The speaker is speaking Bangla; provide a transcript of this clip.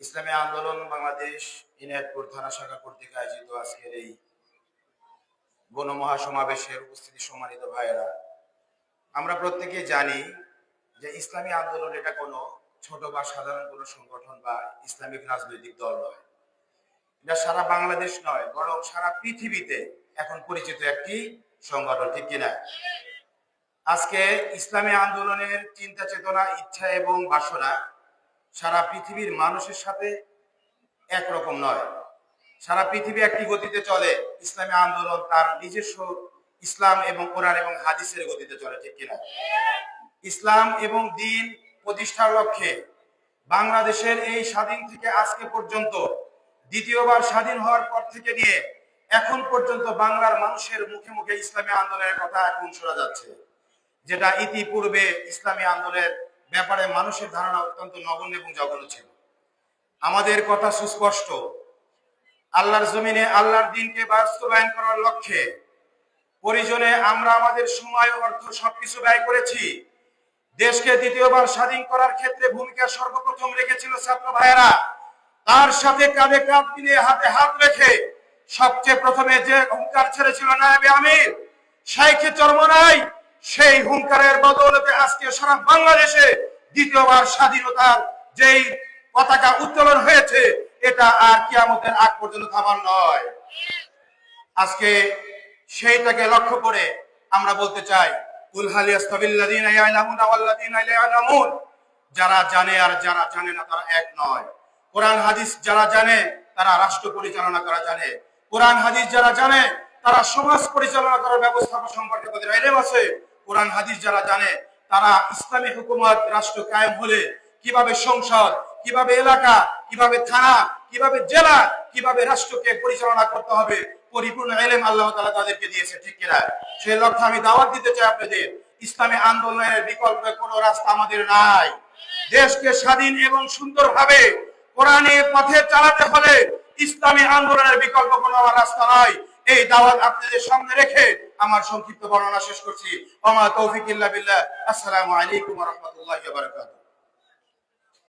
ইসলামী আন্দোলন বাংলাদেশ ইনায়তপুর থানা শাখা কর্তৃক আয়োজিত আজকের এই গণমহাসমাবেশের উপস্থিতি সম্মানিত ভাইয়েরা, আমরা প্রত্যেকে জানি যে ইসলামী আন্দোলন এটা কোনো ছোট বা সাধারণ কোনো সংগঠন বা ইসলামিক রাজনৈতিক দল নয়। এটা সারা বাংলাদেশ নয়, বরং সারা পৃথিবীতে এখন পরিচিত একটি সংগঠন, ঠিক কিনা? আজকে ইসলামী আন্দোলনের চিন্তা চেতনা ইচ্ছা এবং বাসনা সারা পৃথিবীর মানুষের সাথে একরকম নয়। সারা পৃথিবী একটি গতিতে চলে। ইসলামী আন্দোলন তার নিজস্ব ইসলাম এবং কোরআন এবং হাদিসের গতিতে চলে, ঠিক কিনা? ইসলাম এবং দিন প্রতিষ্ঠার লক্ষ্যে বাংলাদেশের এই স্বাধীন থেকে আজকে পর্যন্ত, দ্বিতীয়বার স্বাধীন হওয়ার পর থেকে নিয়ে এখন পর্যন্ত বাংলার মানুষের মুখে মুখে ইসলামী আন্দোলনের কথা এখন শোনা যাচ্ছে, যেটা ইতিপূর্বে ইসলামী আন্দোলনের ব্যাপারে মানুষের ধারণা অত্যন্ত নগণ্য এবং জঘন্য ছিল। আমাদের কথা সুস্পষ্ট। আল্লাহর জমিনে আল্লাহর দিনকে বাস্তবায়ন করার লক্ষ্যে পরিজনে আমরা আমাদের সময় অর্থ সবকিছু ব্যয় করেছি। দেশকে দ্বিতীয়বার স্বাধীন করার ক্ষেত্রে ভূমিকা সর্বপ্রথম রেখেছিল ছাত্র ভাইয়েরা। তার সাথে কাঁধে কাঁধ মিলিয়ে হাতে হাত রেখে সবচেয়ে প্রথমে যে হুঙ্কার ছেড়েছিল নায়েবে আমির শাইখে চরমনাই সেই হুঙ্কারের বদৌলতে আজকে সারা বাংলাদেশে দ্বিতীয়বার স্বাধীনতার যেই পতাকা উত্তোলন হয়েছে, এটা আর কিয়ামতের আগ পর্যন্ত থামার নয়। আজকে সেইটাকে লক্ষ্য করে আমরা বলতে চাই যারা জানে আর যারা জানে না, তারা এক নয়। কোরআন, হাদিস যারা জানে, তারা রাষ্ট্র পরিচালনা করা জানে। কোরআন, হাদিস যারা জানে, তারা সমাজ পরিচালনা করার ব্যবস্থা সম্পর্কে তাদের ইলম আছে। কোরআন হাদিস যারা জানে, তারা ইসলামী হুকুমত রাষ্ট্র কায়েম হলে কীভাবে সংসদ, কীভাবে এলাকা, কীভাবে থানা, কীভাবে জেলা, কীভাবে রাষ্ট্রকে পরিচালনা করতে হবে, পরিপূর্ণ এলেম আল্লাহ তালা তাদেরকে দিয়েছে, ঠিক কিনা? সেই লক্ষ্যে আমি দাওয়াত দিতে চাই আপনাদের, ইসলামী আন্দোলনের বিকল্প কোনো রাস্তা আমাদের নাই। দেশকে স্বাধীন এবং সুন্দরভাবে কোরআনের পথে চালাতে হলে ইসলামী আন্দোলনের বিকল্প কোনো রাস্তা নয় এই দাওয়াত আপনাদের সামনে রেখে আমার সংক্ষিপ্ত বর্ণনা শেষ করছি। ওমা তৌফিক ইল্লা বিল্লাহ। আসসালামু আলাইকুম ওয়া রাহমাতুল্লাহি